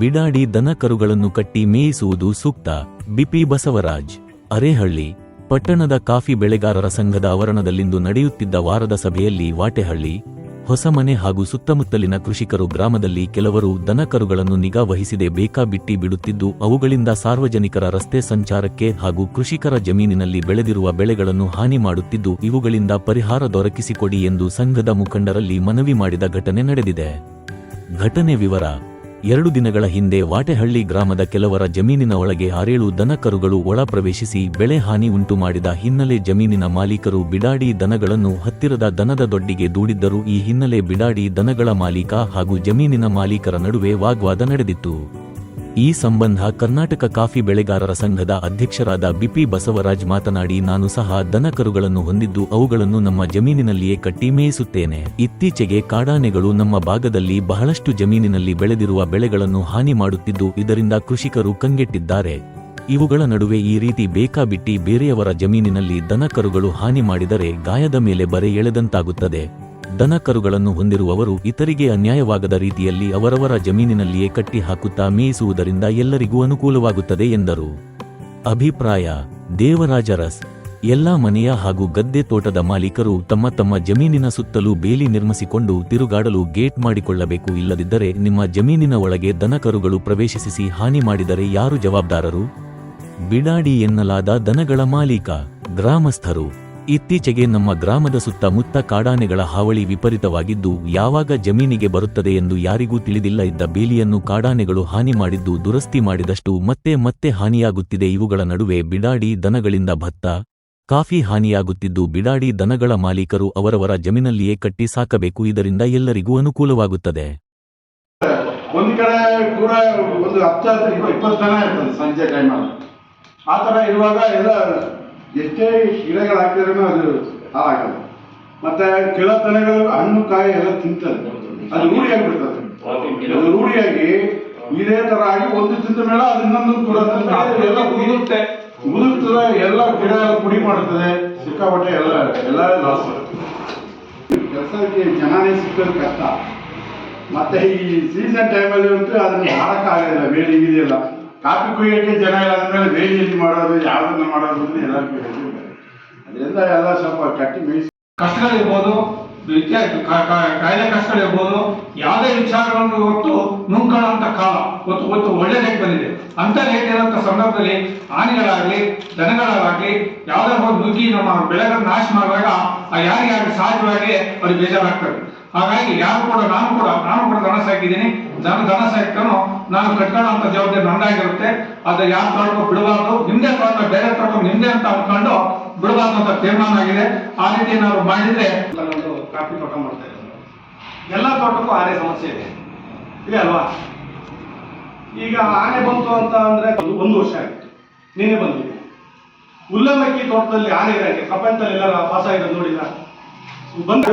ಬಿಡಾಡಿ ದನಕರುಗಳನ್ನು ಕಟ್ಟಿ ಮೇಯಿಸುವುದು ಸೂಕ್ತ. ಬಿಪಿ ಬಸವರಾಜ್, ಅರೇಹಳ್ಳಿ, ಪಟ್ಟಣದ ಕಾಫಿ ಬೆಳೆಗಾರರ ಸಂಘದ ಆವರಣದಲ್ಲಿಂದು ನಡೆಯುತ್ತಿದ್ದ ವಾರದ ಸಭೆಯಲ್ಲಿ ವಾಟೆಹಳ್ಳಿ, ಹೊಸಮನೆ ಹಾಗೂ ಸುತ್ತಮುತ್ತಲಿನ ಕೃಷಿಕರು ಗ್ರಾಮದಲ್ಲಿ ಕೆಲವರು ದನಕರುಗಳನ್ನು ನಿಗಾ ವಹಿಸದೆ ಬೇಕಾಬಿಟ್ಟಿ ಬಿಡುತ್ತಿದ್ದು, ಅವುಗಳಿಂದ ಸಾರ್ವಜನಿಕರ ರಸ್ತೆ ಸಂಚಾರಕ್ಕೆ ಹಾಗೂ ಕೃಷಿಕರ ಜಮೀನಿನಲ್ಲಿ ಬೆಳೆದಿರುವ ಬೆಳೆಗಳನ್ನು ಹಾನಿ ಮಾಡುತ್ತಿದ್ದು, ಇವುಗಳಿಂದ ಪರಿಹಾರ ದೊರಕಿಸಿಕೊಡಿ ಎಂದು ಸಂಘದ ಮುಖಂಡರಲ್ಲಿ ಮನವಿ ಮಾಡಿದ ಘಟನೆ ನಡೆದಿದೆ. ಘಟನೆ ವಿವರ ಎರಡು ದಿನಗಳ ಹಿಂದೆ ವಾಟೆಹಳ್ಳಿ ಗ್ರಾಮದ ಕೆಲವರ ಜಮೀನಿನ ಒಳಗೆ ಆರೇಳು ದನಕರುಗಳು ಒಳ ಪ್ರವೇಶಿಸಿ ಬೆಳೆ ಹಾನಿ ಉಂಟು ಮಾಡಿದ ಹಿನ್ನೆಲೆ ಜಮೀನಿನ ಮಾಲೀಕರು ಬಿಡಾಡಿ ದನಗಳನ್ನು ಹತ್ತಿರದ ದನದ ದೊಡ್ಡಿಗೆ ದೂಡಿದ್ದರು. ಈ ಹಿನ್ನೆಲೆ ಬಿಡಾಡಿ ದನಗಳ ಮಾಲೀಕ ಹಾಗೂ ಜಮೀನಿನ ಮಾಲೀಕರ ನಡುವೆ ವಾಗ್ವಾದ ನಡೆದಿತ್ತು. ಈ ಸಂಬಂಧ ಕರ್ನಾಟಕ ಕಾಫಿ ಬೆಳೆಗಾರರ ಸಂಘದ ಅಧ್ಯಕ್ಷರಾದ ಬಿಪಿ ಬಸವರಾಜ್ ಮಾತನಾಡಿ, ನಾನು ಸಹ ದನಕರುಗಳನ್ನು ಹೊಂದಿದ್ದು ಅವುಗಳನ್ನು ನಮ್ಮ ಜಮೀನಿನಲ್ಲಿಯೇ ಕಟ್ಟಿ ಮೇಯಿಸುತ್ತೇನೆ. ಇತ್ತೀಚೆಗೆ ಕಾಡಾನೆಗಳು ನಮ್ಮ ಭಾಗದಲ್ಲಿ ಬಹಳಷ್ಟು ಜಮೀನಿನಲ್ಲಿ ಬೆಳೆದಿರುವ ಬೆಳೆಗಳನ್ನು ಹಾನಿ ಮಾಡುತ್ತಿದ್ದು, ಇದರಿಂದ ಕೃಷಿಕರು ಕಂಗೆಟ್ಟಿದ್ದಾರೆ. ಇವುಗಳ ನಡುವೆ ಈ ರೀತಿ ಬೇಕಾಬಿಟ್ಟಿ ಬೇರೆಯವರ ಜಮೀನಿನಲ್ಲಿ ದನಕರುಗಳು ಹಾನಿ ಮಾಡಿದರೆ ಗಾಯದ ಮೇಲೆ ಬರೆ ಎಳೆದಂತಾಗುತ್ತದೆ. ದನಕರುಗಳನ್ನು ಹೊಂದಿರುವವರು ಇತರಿಗೆ ಅನ್ಯಾಯವಾಗದ ರೀತಿಯಲ್ಲಿ ಅವರವರ ಜಮೀನಿನಲ್ಲಿಯೇ ಕಟ್ಟಿ ಹಾಕುತ್ತಾ ಮೇಯಿಸುವುದರಿಂದ ಎಲ್ಲರಿಗೂ ಅನುಕೂಲವಾಗುತ್ತದೆ ಎಂದರು. ಅಭಿಪ್ರಾಯ ದೇವರಾಜರಸ್ ಎಲ್ಲಾ ಮನೆಯ ಹಾಗೂ ಗದ್ದೆ ತೋಟದ ಮಾಲೀಕರು ತಮ್ಮ ತಮ್ಮ ಜಮೀನಿನ ಸುತ್ತಲೂ ಬೇಲಿ ನಿರ್ಮಿಸಿಕೊಂಡು ತಿರುಗಾಡಲು ಗೇಟ್ ಮಾಡಿಕೊಳ್ಳಬೇಕು ಇಲ್ಲದಿದ್ದರೆ ನಿಮ್ಮ ಜಮೀನಿನ ಒಳಗೆ ದನಕರುಗಳು ಪ್ರವೇಶಿಸಿ ಹಾನಿ ಮಾಡಿದರೆ ಯಾರು ಜವಾಬ್ದಾರರು? ಬಿಡಾಡಿ ಎನ್ನಲಾದ ದನಗಳ ಮಾಲೀಕ, ಗ್ರಾಮಸ್ಥರು. ಇತ್ತೀಚೆಗೆ ನಮ್ಮ ಗ್ರಾಮದ ಸುತ್ತಮುತ್ತ ಕಾಡಾನೆಗಳ ಹಾವಳಿ ವಿಪರೀತವಾಗಿದ್ದು, ಯಾವಾಗ ಜಮೀನಿಗೆ ಬರುತ್ತದೆ ಎಂದು ಯಾರಿಗೂ ತಿಳಿದಿಲ್ಲ ಇದ್ದ ಬೇಲಿಯನ್ನು ಕಾಡಾನೆಗಳು ಹಾನಿ ಮಾಡಿದ್ದು ದುರಸ್ತಿ ಮಾಡಿದಷ್ಟು ಮತ್ತೆ ಮತ್ತೆ ಹಾನಿಯಾಗುತ್ತಿದೆ. ಇವುಗಳ ನಡುವೆ ಬಿಡಾಡಿ ದನಗಳಿಂದ ಭತ್ತ, ಕಾಫಿ ಹಾನಿಯಾಗುತ್ತಿದ್ದು, ಬಿಡಾಡಿ ದನಗಳ ಮಾಲೀಕರು ಅವರವರ ಜಮೀನಲ್ಲಿಯೇ ಕಟ್ಟಿ ಸಾಕಬೇಕು. ಇದರಿಂದ ಎಲ್ಲರಿಗೂ ಅನುಕೂಲವಾಗುತ್ತದೆ. ಒಂದು ಕಡೆ ಕೂಡ ಒಂದು ಹತ್ತು ಹತ್ತು ಇಪ್ಪ- ಇಪ್ಪತ್ತು ಜನ ಇರ್ತದೆ ಸಂಜೆ ಟೈಮಲ್ಲಿ ಆ ಥರ ಇರುವಾಗ ಎಲ್ಲ ಎಷ್ಟೇ ಶಿಲೆಗಳು ಹಾಕಿದ್ರೂ ಅದು ಹಾಳಾಗಲ್ಲ. ಮತ್ತೆ ಕೆಳತನಗಳು ಹಣ್ಣು ಕಾಯಿ ಎಲ್ಲ ತಿಂತದೆ. ಅದು ರೂಢಿಯಾಗಿಬಿಡ್ತದೆ. ಅದು ರೂಢಿಯಾಗಿ ಇದೇ ತರ ಆಗಿ ಒಂದು ತಿಂದ ಮೇಲೆ ಅದು ಇನ್ನೊಂದು ಕೂಡ ಉದುರುತ್ತೆ ಉದುರ್ತದೆ ಎಲ್ಲ ಗಿಡ ಎಲ್ಲ ಪುಡಿ ಮಾಡುತ್ತದೆ. ಸಿಕ್ಕಾಪಟ್ಟೆ ಎಲ್ಲ ಎಲ್ಲ ಲಾಸ್ ಕೆಲಸಕ್ಕೆ ಜನನೇ ಸಿಕ್ಕೋದು ಕಷ್ಟ. ಮತ್ತೆ ಈ ಸೀಸನ್ ಟೈಮಲ್ಲಿ ಅಂತೂ ಅದನ್ನ ಮಾಡೋಕ್ಕಾಗೋದಿಲ್ಲ ಬೇಲಿ ಇದೆಯಲ್ಲ. ಕಾಫಿ ಕುಯ್ಯೋಕ್ಕೆ ಜನ ಇಲ್ಲ ಅಂದಮೇಲೆ ಬೇಲಿಯಲ್ಲಿ ಮಾಡೋದು, ಯಾವುದನ್ನ ಮಾಡೋದು ಎಲ್ಲರಿಗೂ. ಅದರಿಂದ ಎಲ್ಲ ಸ್ವಲ್ಪ ಕಟ್ಟಿ ಮೇಯಿಸಿ ಕಷ್ಟಗಳಿರ್ಬೋದು ಕಾಯಿಲೆ ಕಾ- ಕಾಯಿಲೆ ಕಷ್ಟಗಳಿರ್ಬೋದು ಯಾವುದೇ ವಿಚಾರಗಳನ್ನು ಹೊತ್ತು ನುಂಕೊಳ್ಳುವಂತ ಕಾಲ, ಹೊತ್ತು ಹೊತ್ತು ಒಳ್ಳೆ ರೇಟ್ ಬಂದಿದೆ. ಅಂತ ರೇಟ್ ಇರೋಂಥ ಸಂದರ್ಭದಲ್ಲಿ ಹಾನಿಗಳಾಗ್ಲಿ ದನಗಳಾಗಲಿ, ಯಾವುದೇ ಹೋಗಿ ನುಗ್ಗಿ ನಮ್ಮ ಬೆಳೆಗಳನ್ನ ನಾಶ ಮಾಡುವಾಗ ಆ ಯಾರಿಗಾಗಲಿ ಸಹಜವಾಗಿ ಅವ್ರಿಗೆ ಬೇಜಾರಾಗ್ತದೆ. ಹಾಗಾಗಿ ಯಾರು ಕೂಡ, ನಾನು ಕೂಡ ನಾನು ಕೂಡ ದನ ಸಾಕಿದ್ದೀನಿ. ದನ ದನ ಸಾಕಿದನು ನಾನು ಕಟ್ಕೊಳ್ಳೋಂಥ ಜವಾಬ್ದಾರಿ ನಂದಾಗಿರುತ್ತೆ ಆದರೆ ಯಾರು ತಗೊಂಡು ಬಿಡಬಾರ್ದು, ನಿಮ್ದೇ ತಗೊಂಡು ಬೇರೆ ತಗೊಂಡು ನಿಮ್ದೇ ಅಂತ ಅನ್ಕೊಂಡು ಬಿಡಬಾರ್ದು ಅಂತ ತೀರ್ಮಾನ ಆಗಿದೆ. ಆ ರೀತಿ ಏನಾದ್ರು ಮಾಡಿದ್ರೆ ಒಂದು ಕಾಫಿ ತೋಟ ಮಾಡ್ತಾ ಇದ್ದಾರೆ. ಎಲ್ಲ ತೋಟಕ್ಕೂ ಆನೆ ಸಮಸ್ಯೆ ಇದೆ. ಇದೆ ಅಲ್ವಾ? ಈಗ ಆನೆ ಬಂತು ಅಂತ ಅಂದ್ರೆ ಒಂದು ವರ್ಷ ಆಯ್ತು. ನಿನ್ನೆ ಬಂದಿದೆ ಉಲ್ಲಮಕ್ಕಿ ತೋಟದಲ್ಲಿ ಆನೆ ಇದೆ ಪ್ರಪಂಚದಲ್ಲಿ ಎಲ್ಲರ ಪಾಸ್ ಆಗಿರೋದು ನೋಡಿಲ್ಲ ಬಂದ